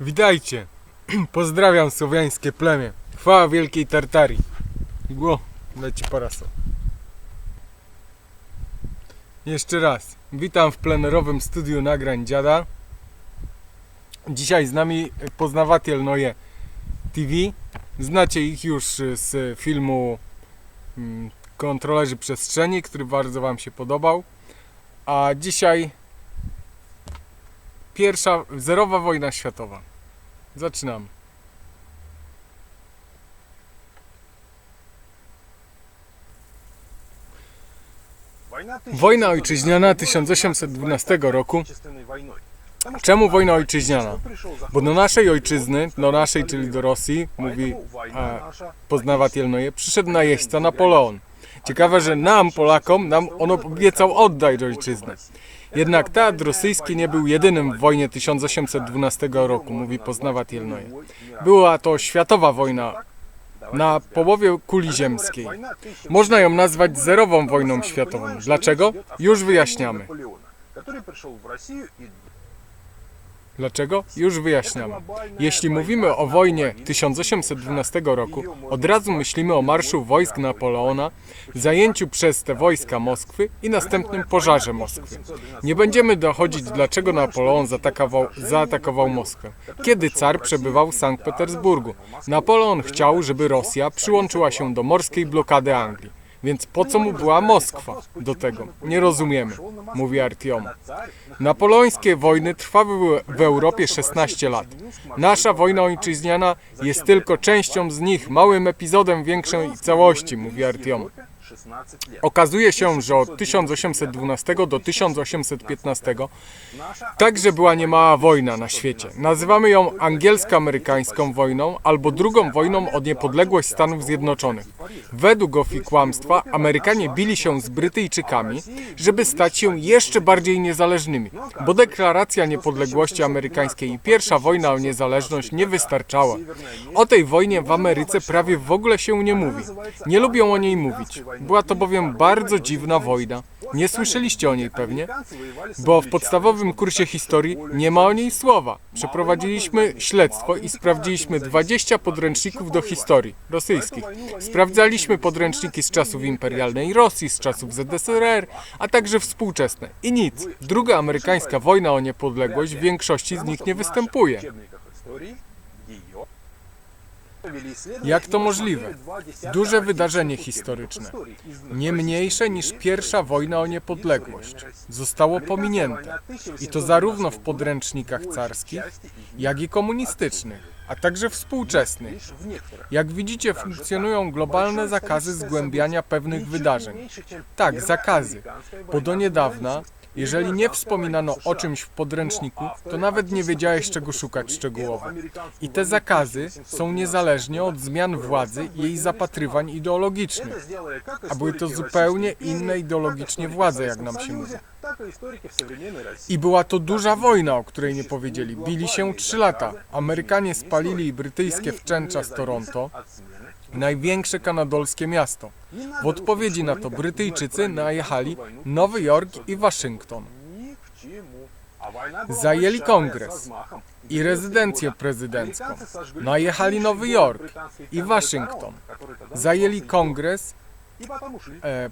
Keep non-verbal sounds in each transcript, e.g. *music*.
Witajcie! *clears throat* Pozdrawiam słowiańskie plemię. Chwała Wielkiej Tartarii. Gło, leci parasol. Jeszcze raz. Witam w plenerowym studiu nagrań dziada. Dzisiaj z nami poznawatel Noje TV. Znacie ich już z filmu mm, Kontrolerzy Przestrzeni, który bardzo Wam się podobał. A dzisiaj pierwsza, zerowa wojna światowa. Zaczynamy. Wojna ojczyźniana 1812 roku. Czemu wojna ojczyźniana? Bo do naszej ojczyzny, do naszej, czyli do Rosji, mówi a, poznawatel Noje, przyszedł najeźdźca Napoleon. Ciekawe, że nam, Polakom, nam on obiecał oddać ojczyznę. Jednak teatr rosyjski nie był jedynym w wojnie 1812 roku, mówi poznawatel Noje. Była to światowa wojna na połowie kuli ziemskiej. Można ją nazwać zerową wojną światową. Dlaczego? Już wyjaśniamy. Dlaczego? Już wyjaśniamy. Jeśli mówimy o wojnie 1812 roku, od razu myślimy o marszu wojsk Napoleona, zajęciu przez te wojska Moskwy i następnym pożarze Moskwy. Nie będziemy dochodzić, dlaczego Napoleon zaatakował, zaatakował Moskwę. Kiedy car przebywał w Sankt Petersburgu, Napoleon chciał, żeby Rosja przyłączyła się do morskiej blokady Anglii. Więc po co mu była Moskwa do tego? Nie rozumiemy, mówi Artiom. Napoleońskie wojny trwały w Europie 16 lat. Nasza wojna ojczyźniana jest tylko częścią z nich, małym epizodem większej całości, mówi Artiom. Okazuje się, że od 1812 do 1815 także była niemała wojna na świecie. Nazywamy ją angielsko-amerykańską wojną albo drugą wojną o niepodległość Stanów Zjednoczonych. Według Gofi kłamstwa Amerykanie bili się z Brytyjczykami, żeby stać się jeszcze bardziej niezależnymi, bo deklaracja niepodległości amerykańskiej i pierwsza wojna o niezależność nie wystarczała. O tej wojnie w Ameryce prawie w ogóle się nie mówi. Nie lubią o niej mówić. Była to bowiem bardzo dziwna wojna. Nie słyszeliście o niej pewnie, bo w podstawowym kursie historii nie ma o niej słowa. Przeprowadziliśmy śledztwo i sprawdziliśmy 20 podręczników do historii rosyjskich. Sprawdzaliśmy podręczniki z czasów imperialnej Rosji, z czasów ZSRR, a także współczesne. I nic. Druga amerykańska wojna o niepodległość w większości z nich nie występuje. Jak to możliwe? Duże wydarzenie historyczne, nie mniejsze niż pierwsza wojna o niepodległość, zostało pominięte. I to zarówno w podręcznikach carskich, jak i komunistycznych, a także współczesnych. Jak widzicie, funkcjonują globalne zakazy zgłębiania pewnych wydarzeń. Tak, zakazy, bo do niedawna jeżeli nie wspominano o czymś w podręczniku, to nawet nie wiedziałeś czego szukać szczegółowo. I te zakazy są niezależnie od zmian władzy i jej zapatrywań ideologicznych. A były to zupełnie inne ideologicznie władze, jak nam się mówi. I była to duża wojna, o której nie powiedzieli. Bili się trzy lata. Amerykanie spalili brytyjskie wczęcza z Toronto, największe kanadolskie miasto. W odpowiedzi na to Brytyjczycy najechali Nowy Jork i Waszyngton. Zajęli kongres i rezydencję prezydencką. Najechali Nowy Jork i Waszyngton. Zajęli kongres,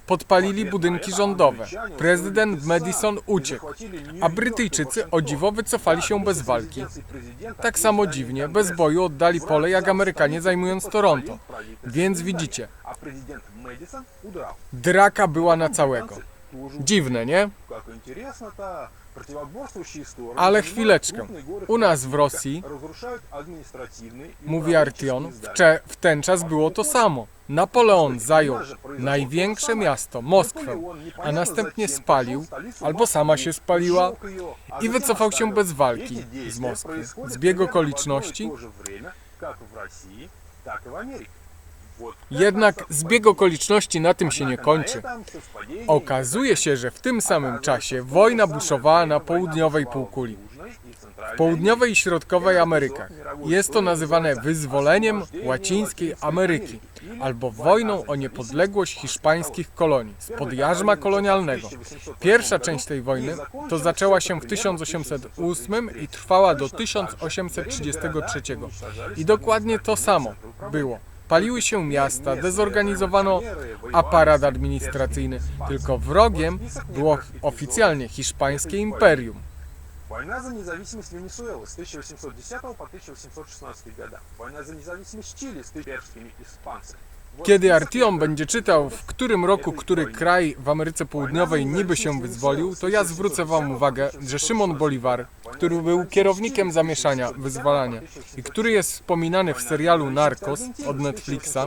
podpalili budynki rządowe. Prezydent Madison uciekł, a Brytyjczycy o dziwo wycofali się bez walki. Tak samo dziwnie, bez boju oddali pole jak Amerykanie zajmując Toronto. Więc widzicie, draka była na całego. Dziwne, nie? Ale chwileczkę. U nas w Rosji, mówi Artion, w, w ten czas było to samo. Napoleon zajął największe miasto, Moskwę, a następnie spalił, albo sama się spaliła i wycofał się bez walki z Moskwy. Zbieg okoliczności? Jednak zbieg okoliczności na tym się nie kończy. Okazuje się, że w tym samym czasie wojna buszowała na południowej półkuli. W południowej i środkowej Amerykach. Jest to nazywane wyzwoleniem łacińskiej Ameryki. albo wojną o niepodległość hiszpańskich kolonii spod jarzma kolonialnego. Pierwsza część tej wojny to zaczęła się w 1808 i trwała do 1833. I dokładnie to samo było. Paliły się miasta, dezorganizowano aparat administracyjny, tylko wrogiem było oficjalnie hiszpańskie imperium. Война за независимость Венесуэлы с 1810 по 1816 года. Война за независимость Чили с перскими испанцами. Kiedy Artion będzie czytał, w którym roku który kraj w Ameryce Południowej niby się wyzwolił, to ja zwrócę Wam uwagę, że Szymon Bolivar, który był kierownikiem zamieszania, wyzwalania i który jest wspominany w serialu Narcos od Netflixa,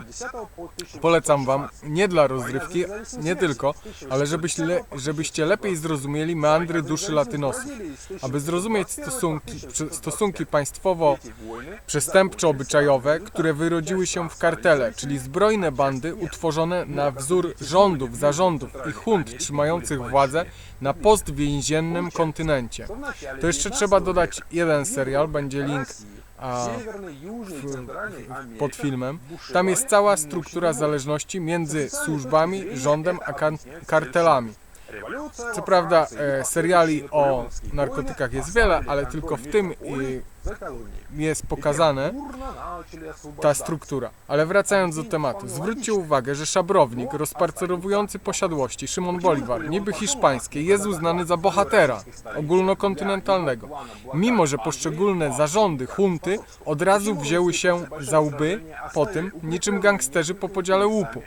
polecam Wam nie dla rozrywki, nie tylko, ale żebyście, le, żebyście lepiej zrozumieli meandry duszy latynosów. Aby zrozumieć stosunki, stosunki państwowo-przestępczo-obyczajowe, które wyrodziły się w kartele, czyli zbrojne bandy utworzone na wzór rządów, zarządów i hunt trzymających władzę na postwięziennym kontynencie. To jeszcze trzeba dodać jeden serial, będzie link a, pod filmem. Tam jest cała struktura zależności między służbami, rządem a kartelami. Co prawda e, seriali o narkotykach jest wiele, ale tylko w tym i, jest pokazane ta struktura. Ale wracając do tematu, zwróćcie uwagę, że szabrownik rozparcerowujący posiadłości Szymon Bolivar, niby hiszpańskie, jest uznany za bohatera ogólnokontynentalnego. Mimo, że poszczególne zarządy hunty od razu wzięły się za łby po tym, niczym gangsterzy po podziale łupu.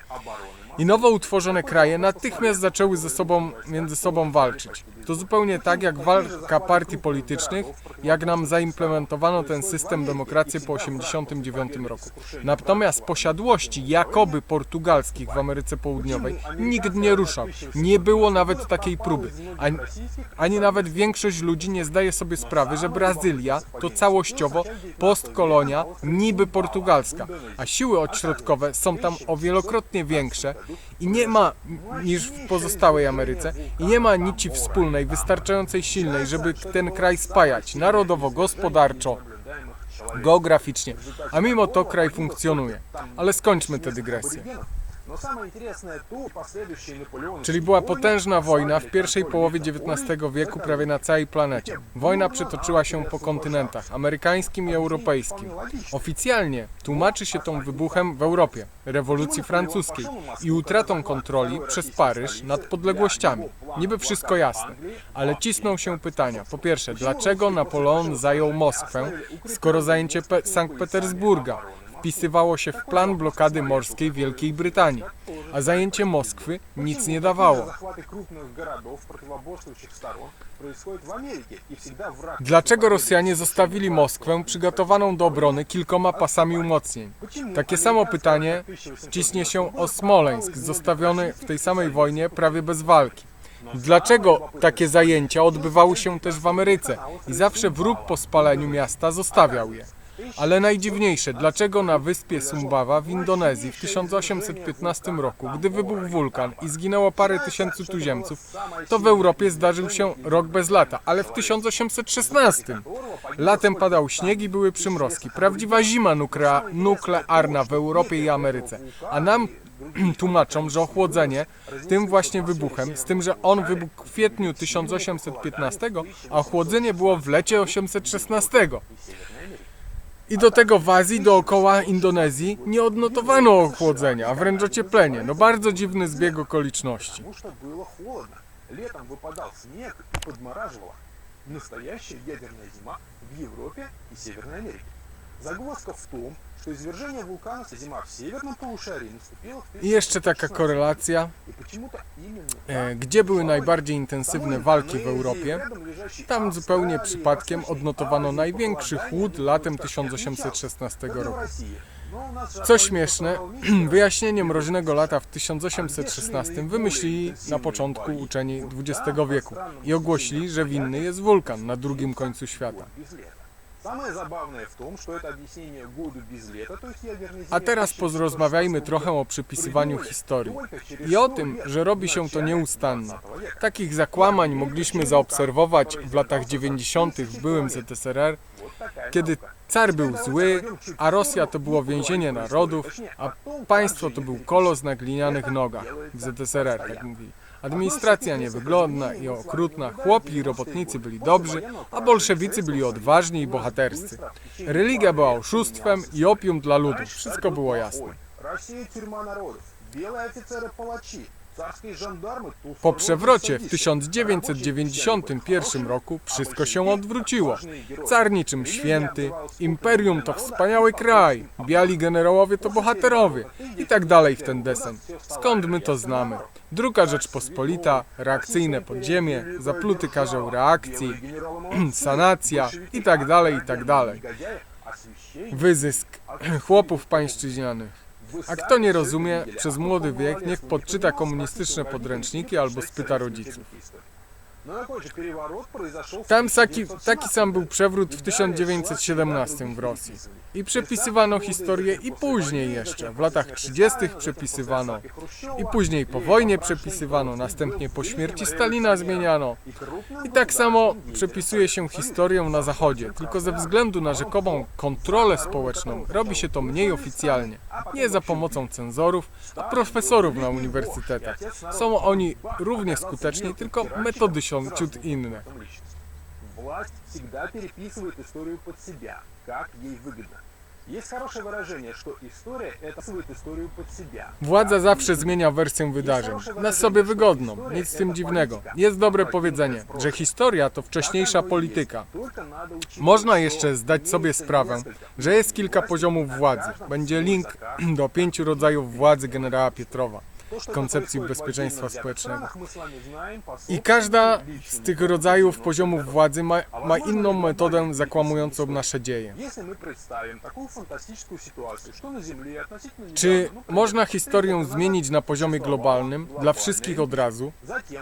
I nowo utworzone kraje natychmiast zaczęły ze sobą, między sobą walczyć. To zupełnie tak jak walka partii politycznych, jak nam zaimplementowano ten system demokracji po 1989 roku. Natomiast posiadłości jakoby portugalskich w Ameryce Południowej nikt nie ruszał. Nie było nawet takiej próby. Ani, ani nawet większość ludzi nie zdaje sobie sprawy, że Brazylia to całościowo postkolonia niby portugalska, a siły odśrodkowe są tam o wielokrotnie większe i nie ma niż w pozostałej Ameryce i nie ma nici wspólnej, wystarczającej silnej, żeby ten kraj spajać narodowo, gospodarczo, geograficznie, a mimo to kraj funkcjonuje. Ale skończmy tę dygresję. Czyli była potężna wojna w pierwszej połowie XIX wieku prawie na całej planecie. Wojna przetoczyła się po kontynentach amerykańskim i europejskim. Oficjalnie tłumaczy się tą wybuchem w Europie, rewolucji francuskiej i utratą kontroli przez Paryż nad podległościami. Niby wszystko jasne, ale cisną się pytania. Po pierwsze, dlaczego Napoleon zajął Moskwę, skoro zajęcie Pe- Sankt Petersburga wpisywało się w plan blokady morskiej Wielkiej Brytanii, a zajęcie Moskwy nic nie dawało. Dlaczego Rosjanie zostawili Moskwę przygotowaną do obrony kilkoma pasami umocnień? Takie samo pytanie ciśnie się o Smoleńsk, zostawiony w tej samej wojnie prawie bez walki. Dlaczego takie zajęcia odbywały się też w Ameryce i zawsze wróg po spaleniu miasta zostawiał je? Ale najdziwniejsze, dlaczego na wyspie Sumbawa w Indonezji w 1815 roku, gdy wybuchł wulkan i zginęło parę tysięcy tuziemców, to w Europie zdarzył się rok bez lata, ale w 1816 latem padał śnieg i były przymrozki. Prawdziwa zima nuklearna w Europie i Ameryce. A nam *clears throat* tłumaczą, że ochłodzenie tym właśnie wybuchem, z tym, że on wybuchł w kwietniu 1815, a ochłodzenie było w lecie 1816. I do tego w Azji dookoła Indonezji nie odnotowano ochłodzenia, a wręcz ocieplenie. No bardzo dziwny zbieg okoliczności. Потому что было холодно. Летом выпадал снег и подмораживало. Настоящая ядерная зима в Европе и Северной Америке. Загвоздка в том, что извержение вулкана зима в северном полушарии наступила в I jeszcze taka korelacja, И почему-то именно e, gdzie były najbardziej intensywne walki w Europie. Tam zupełnie przypadkiem odnotowano największy chłód latem 1816 roku. Co śmieszne, *clears throat* wyjaśnienie mroźnego lata w 1816 wymyślili na początku uczeni XX wieku i ogłosili, że winny jest wulkan na drugim końcu świata. Самое забавное в том, что это объяснение году без лета, то есть ядерной A зиме teraz 1916 porozmawiajmy года, trochę o przypisywaniu придумали historii. только через I o 100 tym, лет, że robi się to в начале nieustannie. XX века. Takich zakłamań mogliśmy zaobserwować w latach 90. w byłym ZSRR, Вот такая kiedy наука. car był zły, a Rosja to było więzienie narodów, a państwo to był kolos na glinianych nogach. W ZSRR tak mówili. Administracja niewygodna i okrutna, chłopi i robotnicy byli dobrzy, a bolszewicy byli odważni i bohaterscy. Religia była oszustwem i opium dla ludu. Wszystko było jasne. Россия тюрьма народов. Белые офицеры палачи. Po przewrocie w 1991 roku wszystko się odwróciło. Car niczym święty, imperium to wspaniały kraj, biali generałowie to bohaterowie i tak dalej w ten desen. Skąd my to znamy? Druga Rzeczpospolita, reakcyjne podziemie, zapluty karzeł reakcji, *clears throat* sanacja i tak dalej, i tak dalej. Wyzysk *clears throat* chłopów pańszczyźnianych. A kto nie rozumie, przez młody wiek niech podczyta komunistyczne podręczniki albo spyta rodziców. Tam taki, taki sam był przewrót w 1917 w Rosji. I przepisywano historię i później jeszcze. W latach 30. przepisywano. I później po wojnie przepisywano, następnie po śmierci Stalina zmieniano. I tak samo przepisuje się historię na Zachodzie, tylko ze względu na rzekomą kontrolę społeczną robi się to mniej oficjalnie. Nie za pomocą cenzorów, a profesorów na uniwersytetach. Są oni równie skuteczni, tylko metody są ciut inne. Власть всегда переписывает историю под себя, как ей выгодно. Есть хорошее выражение, что история это описывает историю под себя. Władza zawsze zmienia wersję wydarzeń. Na sobie wygodną, nic z tym dziwnego. Jest dobre powiedzenie, że historia to wcześniejsza polityka. Только надо учитывать, Można что jeszcze zdać sobie имеется sprawę, несколько że jest kilka poziomów władzy. Będzie link *clears throat* do pięciu rodzajów władzy generała Pietrowa. koncepcji bezpieczeństwa społecznego. I każda z tych rodzajów poziomów władzy ma, ma inną metodę zakłamującą nasze dzieje. Czy można historię zmienić na poziomie globalnym dla wszystkich od razu?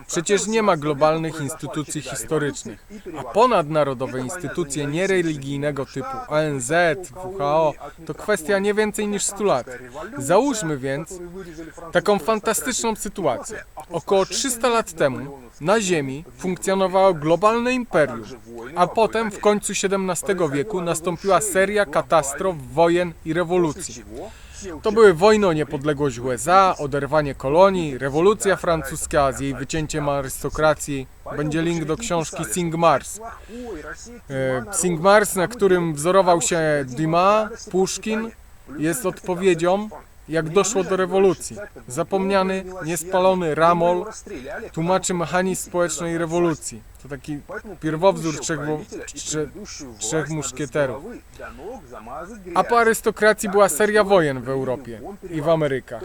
Przecież nie ma globalnych instytucji historycznych, a ponadnarodowe instytucje niereligijnego typu ONZ, WHO to kwestia nie więcej niż 100 lat. Załóżmy więc taką fantastyczną fantastyczną sytuację. Około 300 lat temu na Ziemi funkcjonowało globalne imperium, a potem w końcu XVII wieku nastąpiła seria katastrof, wojen i rewolucji. To były wojny o niepodległość USA, oderwanie kolonii, rewolucja francuska z jej wycięciem arystokracji. Będzie link do książki Sing Mars. E, Sing Mars, na którym wzorował się Dumas, Puszkin, jest odpowiedzią, jak doszło do rewolucji. Zapomniany, niespalony Ramol tłumaczy mechanizm społecznej rewolucji. To taki pierwowzór trzech, trzech muszkieterów. A po arystokracji była seria wojen w Europie i w Amerykach.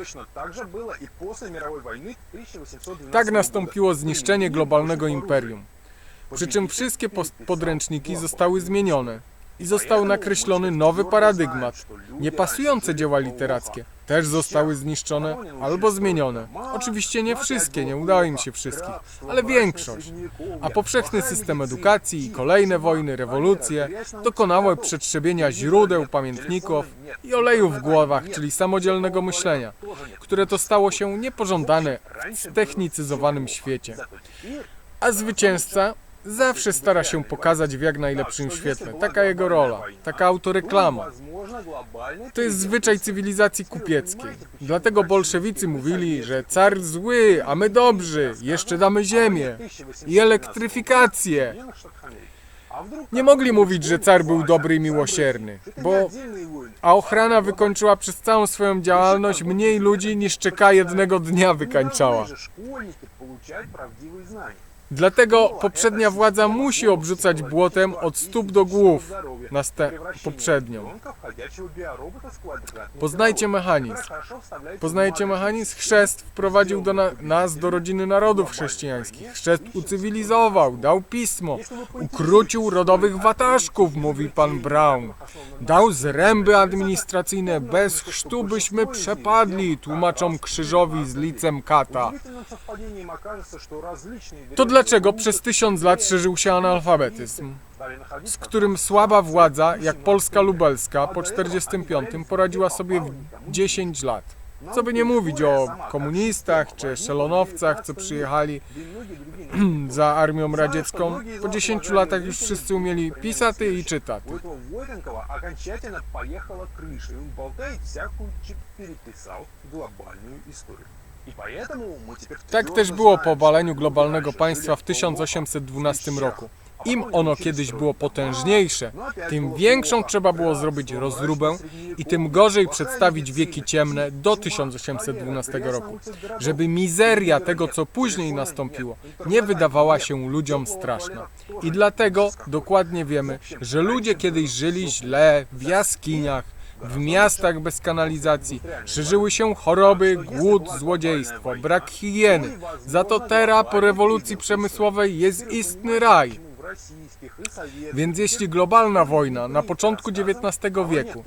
Tak nastąpiło zniszczenie globalnego imperium. Przy czym wszystkie podręczniki zostały zmienione i został nakreślony nowy paradygmat. Niepasujące dzieła literackie też zostały zniszczone albo zmienione. Oczywiście nie wszystkie, nie udało im się wszystkich, ale większość. A powszechny system edukacji i kolejne wojny, rewolucje dokonały przetrzebienia źródeł, pamiętników i oleju w głowach, czyli samodzielnego myślenia, które to stało się niepożądane w ztechnicyzowanym świecie. A zwycięzca zawsze stara się pokazać w jak najlepszym świetle. Taka jego rola, taka autoreklama. To jest zwyczaj cywilizacji kupieckiej. Dlatego bolszewicy mówili, że car zły, a my dobrzy, jeszcze damy ziemię i elektryfikację. Nie mogli mówić, że car był dobry i miłosierny, bo a ochrana wykończyła przez całą swoją działalność mniej ludzi niż czeka jednego dnia wykańczała. Dlatego poprzednia władza musi obrzucać błotem od stóp do głów poprzednią. Poznajcie mechanizm. Poznajecie mechanizm? Chrzest wprowadził do na, nas do rodziny narodów chrześcijańskich. Chrzest ucywilizował, dał pismo, ukrócił rodowych wataszków, mówi pan Brown. Dał zręby administracyjne, bez chrztu byśmy przepadli, tłumaczą krzyżowi z licem kata. To dlaczego przez tysiąc lat szerzył się analfabetyzm? z którym słaba władza, jak Polska Lubelska po 45 poradziła sobie w 10 lat. Co by nie mówić o komunistach czy szelonowcach, co przyjechali *clears throat* za armią radziecką. Po 10 latach już wszyscy umieli pisać i czytać. У этого Войтенкова окончательно поехала крыша, и он болтает всякую чеп переписал глобальную историю. Tak też było po obaleniu globalnego państwa w 1812 roku. Im ono kiedyś było potężniejsze, tym większą trzeba było zrobić rozróbę i tym gorzej przedstawić wieki ciemne do 1812 roku, żeby mizeria tego, co później nastąpiło, nie wydawała się ludziom straszna. I dlatego dokładnie wiemy, że ludzie kiedyś żyli źle w jaskiniach, w miastach bez kanalizacji, szerzyły się choroby, głód, złodziejstwo, brak higieny. Za to teraz po rewolucji przemysłowej jest istny raj. Więc jeśli globalna wojna na początku XIX wieku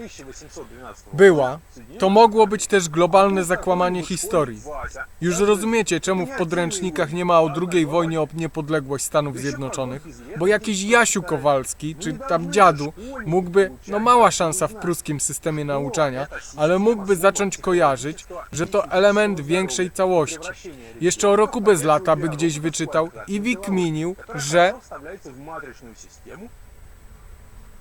była, to mogło być też globalne zakłamanie historii. Już rozumiecie, czemu w podręcznikach nie ma o II wojnie o niepodległość Stanów Zjednoczonych? Bo jakiś Jasiu Kowalski, czy tam dziadu, mógłby, no mała szansa w pruskim systemie nauczania, ale mógłby zacząć kojarzyć, że to element większej całości. Jeszcze o roku bez lata by gdzieś wyczytał i wykminił, że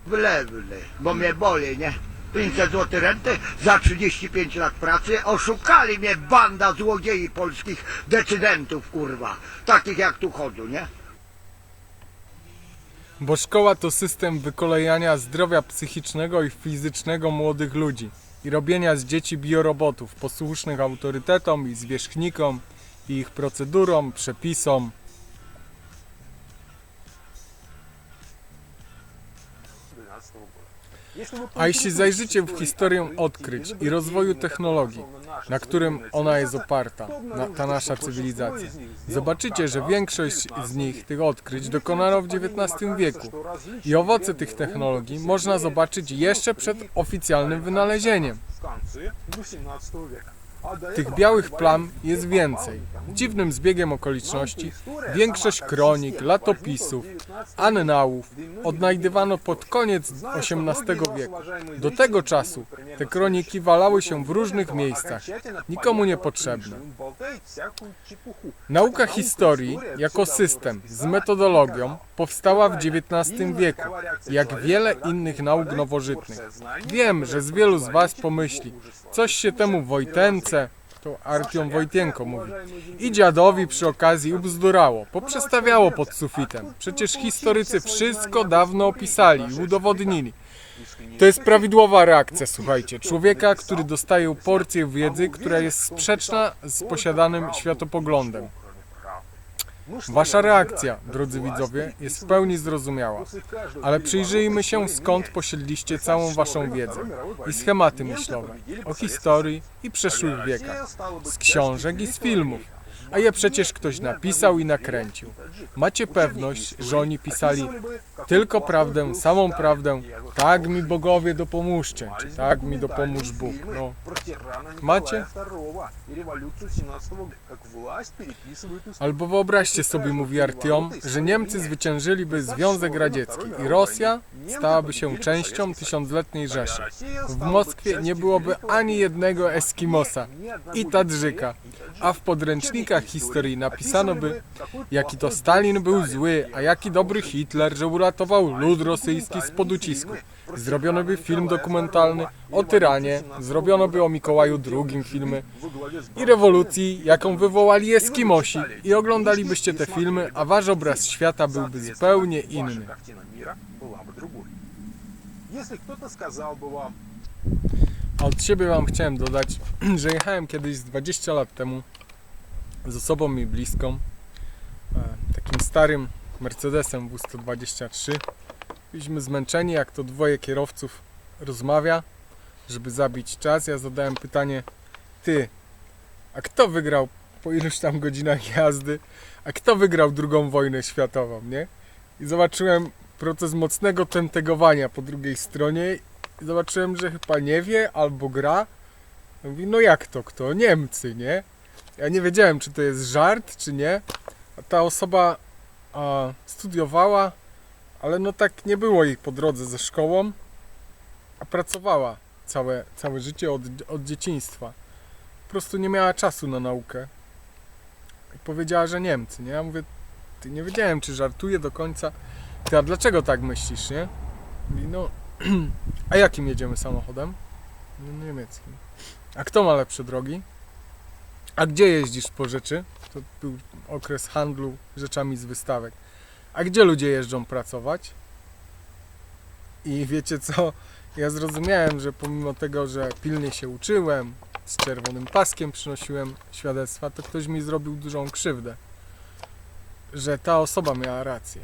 Wyle, wyle, bo mnie boli, nie? 500 zł renty za 35 lat pracy. Oszukali mnie banda złodziei polskich decydentów, kurwa. Takich jak tu chodzą, nie? Bo szkoła to system wykolejania zdrowia psychicznego i fizycznego młodych ludzi i robienia z dzieci biorobotów posłusznych autorytetom i zwierzchnikom i ich procedurom, przepisom. A jeśli zajrzycie w historię odkryć i rozwoju technologii, na którym ona jest oparta, na, ta nasza cywilizacja, zobaczycie, że większość z nich, tych odkryć, dokonano w XIX wieku. I owoce tych technologii można zobaczyć jeszcze przed oficjalnym wynalezieniem. Tych białych plam jest więcej. Dziwnym zbiegiem okoliczności większość kronik, latopisów, annałów odnajdywano pod koniec XVIII wieku. Do tego czasu te kroniki walały się w różnych miejscach, nikomu niepotrzebne. Nauka historii jako system z metodologią powstała w XIX wieku, jak wiele innych nauk nowożytnych. Wiem, że z wielu z Was pomyśli, coś się temu Wojtence, to Artiom Wojtienko mówi, i dziadowi przy okazji ubzdurało, poprzestawiało pod sufitem. Przecież historycy wszystko dawno opisali i udowodnili. To jest prawidłowa reakcja, słuchajcie, człowieka, który dostaje porcję wiedzy, która jest sprzeczna z posiadanym światopoglądem. Wasza reakcja, drodzy widzowie, jest w pełni zrozumiała, ale przyjrzyjmy się skąd posiedliście całą waszą wiedzę i schematy myślowe o historii i przeszłych wiekach, z książek i z filmów, a je przecież ktoś napisał i nakręcił. Macie pewność, że oni pisali tylko prawdę, samą prawdę, tak mi bogowie dopomóżcie, czy tak mi dopomóż Bóg. No, Macie? Albo wyobraźcie sobie, mówi Artiom, że Niemcy zwyciężyliby Związek Radziecki i Rosja stałaby się częścią tysiącletniej Rzeszy. W Moskwie nie byłoby ani jednego Eskimosa i Tadżyka, a w podręcznikach historii napisano by, jaki to Stalin był zły, a jaki dobry Hitler, że uratował lud rosyjski z poducisku. Zrobiono by film dokumentalny o tyranie, zrobiono by o Mikołaju II filmy i rewolucji, jaką wywołali Eskimosi i oglądalibyście te filmy, a wasz obraz świata byłby zupełnie inny. A od siebie wam chciałem dodać, *clears throat* że jechałem kiedyś 20 lat temu z osobą mi bliską, e, takim starym Mercedesem W123. Byliśmy zmęczeni, jak to dwoje kierowców rozmawia, żeby zabić czas. Ja zadałem pytanie, ty, a kto wygrał po iluś tam godzinach jazdy, a kto wygrał drugą wojnę światową, nie? I zobaczyłem proces mocnego tentegowania po drugiej stronie i zobaczyłem, że chyba nie wie albo gra. Mówi, no jak to kto? Niemcy, nie? Ja nie wiedziałem, czy to jest żart, czy nie. Ta osoba a, studiowała Ale no tak nie było jej po drodze ze szkołą, a pracowała całe, całe życie od, od dzieciństwa. Po prostu nie miała czasu na naukę. I powiedziała, że Niemcy, nie? Ja mówię, ty nie wiedziałem, czy żartuje do końca. Ty, a dlaczego tak myślisz, nie? Mówi, no, *clears throat* a jakim jedziemy samochodem? No, niemieckim. A kto ma lepsze drogi? A gdzie jeździsz po rzeczy? To był okres handlu rzeczami z wystawek. A gdzie ludzie jeżdżą pracować? I wiecie co? Ja zrozumiałem, że pomimo tego, że pilnie się uczyłem, z czerwonym paskiem przynosiłem świadectwa, to ktoś mi zrobił dużą krzywdę. Że ta osoba miała rację.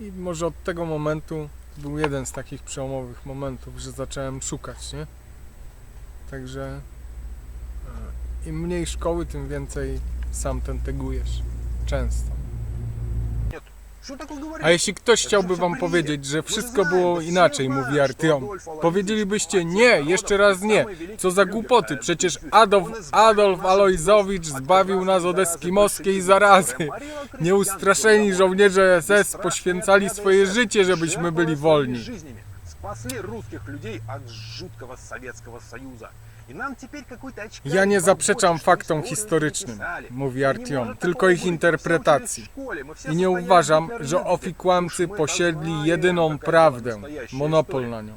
I może od tego momentu był jeden z takich przełomowych momentów, że zacząłem szukać, nie? Także im mniej szkoły, tym więcej sam tentegujesz. Często. Что такое говорить? A jeśli ktoś chciałby wam powiedzieć, że wszystko było inaczej, mówi Artyom, powiedzielibyście nie, jeszcze raz nie. Co za głupoty, przecież Adolf, Adolf Alojzowicz zbawił nas od eskimoskiej zarazy. Nieustraszeni żołnierze SS poświęcali swoje życie, żebyśmy byli wolni. Спасли русских людей от жуткого Советского Союза. Ja nie zaprzeczam faktom historycznym, mówi Artyom, tylko ich interpretacji. I nie uważam, że ofi kłamcy posiedli jedyną prawdę, monopol na nią.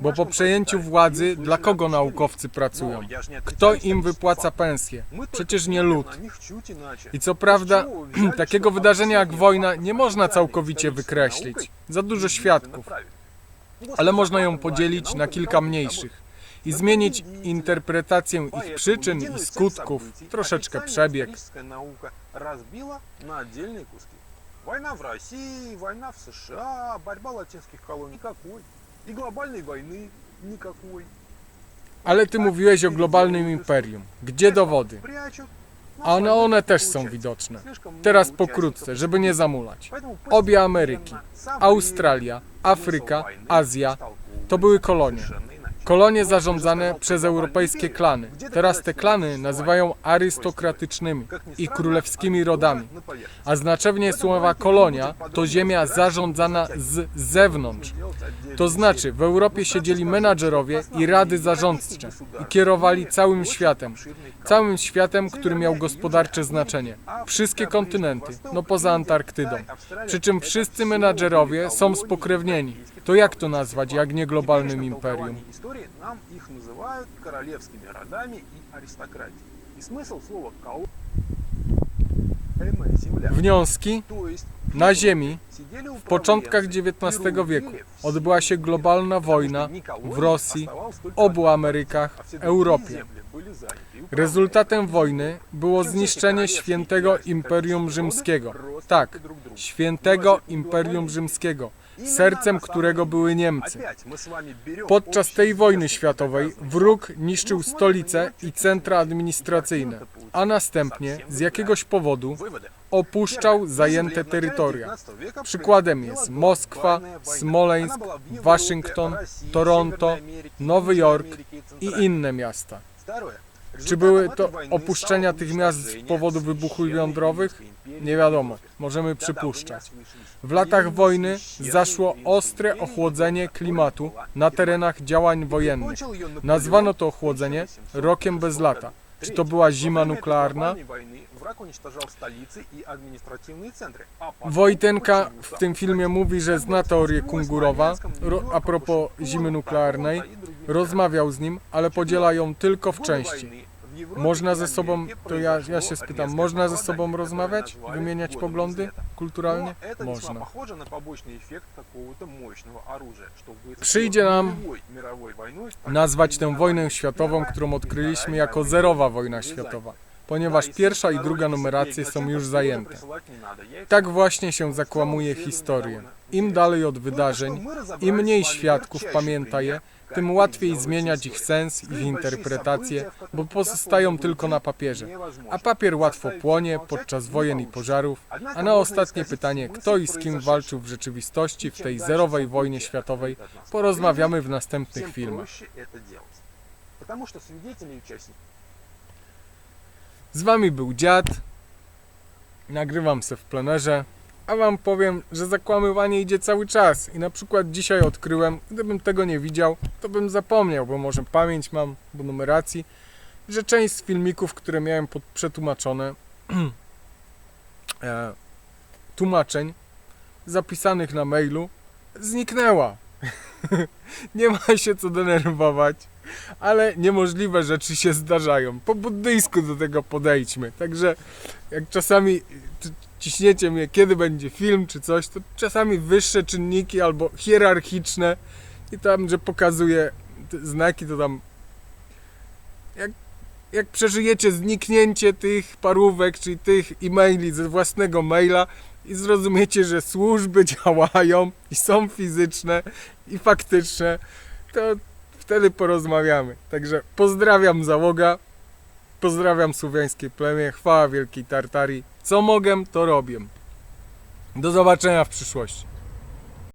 Bo po przejęciu władzy, dla kogo naukowcy pracują? Kto im wypłaca pensje? Przecież nie lud. I co prawda, *clears throat* takiego wydarzenia jak wojna nie można całkowicie wykreślić. Za dużo świadków. Ale można ją podzielić na kilka mniejszych i zmienić interpretację ich Поэтому przyczyn единую i цепь skutków, событий troszeczkę официальная przebieg. историческая наука разбила на отдельные куски. Война в России, война в США, борьба латинских колоний никакой. И глобальной войны никакой. Ale ty mówiłeś o globalnym imperium. Gdzie dowody? Прячут. но A no войны one не też są получается. widoczne. Слишком много Teraz участников pokrótce, żeby nie zamulać. Поэтому Obie постепенно, Ameryki, со временем Australia, Afryka, смысл войны Azja истолковывается to były kolonie. Kolonie zarządzane przez europejskie klany. Teraz te klany nazywają arystokratycznymi i królewskimi rodami. A znaczenie słowa kolonia to ziemia zarządzana z zewnątrz. To znaczy, w Europie siedzieli menadżerowie i rady zarządcze i kierowali całym światem. Całym światem, który miał gospodarcze znaczenie. Wszystkie kontynenty, no poza Antarktydą. Przy czym wszyscy menadżerowie są spokrewnieni. To jak to nazwać, jak nie globalnym imperium? истории нам их называют королевскими родами и аристократией. И смысл слова «кол» земля. Wnioski То есть na Ziemi сидели w początkach XIX wieku odbyła się globalna wojna w Rosji, obu Amerykach, Europie. Rezultatem wojny było zniszczenie świętego Imperium Rzymskiego. Tak, świętego Imperium Rzymskiego, sercem którego były Niemcy. Podczas tej wojny światowej wróg niszczył stolice i centra administracyjne, a następnie z jakiegoś powodu opuszczał zajęte terytoria. Przykładem jest Moskwa, Smoleńsk, Waszyngton, Toronto, Nowy Jork i inne miasta. Czy były to opuszczenia tych miast z powodu wybuchów jądrowych? Nie wiadomo, możemy przypuszczać. W latach wojny zaszło ostre ochłodzenie klimatu na terenach działań wojennych. Nazwano to ochłodzenie rokiem bez lata. Czy to była zima nuklearna? Wojtenka w tym filmie mówi, że zna teorię Kungurowa ro, a propos zimy nuklearnej. Rozmawiał z nim, ale podziela ją tylko w części. Można ze sobą, to ja, ja się spytam, można ze sobą rozmawiać, wymieniać poglądy kulturalnie? Można. Przyjdzie nam nazwać tę wojnę światową, którą odkryliśmy jako zerowa wojna światowa, ponieważ pierwsza i druga numeracje są już zajęte. Tak właśnie się zakłamuje historię. Im dalej od wydarzeń, im mniej świadków pamięta je, tym łatwiej zmieniać ich sens, ich interpretację, bo pozostają tylko na papierze. A papier łatwo płonie podczas wojen i pożarów. A na ostatnie pytanie, kto i z kim walczył w rzeczywistości w tej zerowej wojnie światowej, porozmawiamy w następnych filmach. Z wami był dziad. Nagrywam se w plenerze. A wam powiem, że zakłamywanie idzie cały czas i na przykład dzisiaj odkryłem, gdybym tego nie widział, to bym zapomniał, bo może pamięć mam do numeracji, że część z filmików, które miałem pod, przetłumaczone, *clears throat* e, tłumaczeń zapisanych na mailu, zniknęła. *laughs* nie ma się co denerwować, ale niemożliwe rzeczy się zdarzają. Po buddyjsku do tego podejdźmy. Także jak czasami ciśniecie mnie, kiedy będzie film czy coś, to czasami wyższe czynniki albo hierarchiczne i tam, że pokazuje znaki, to tam jak, jak przeżyjecie zniknięcie tych parówek, czyli tych e-maili ze własnego maila i zrozumiecie, że służby *laughs* działają i są fizyczne i faktyczne, to wtedy porozmawiamy. Także pozdrawiam załoga, pozdrawiam słowiańskie plemię, chwała wielkiej Tartarii. Co mogę, to robię. Do zobaczenia w przyszłości.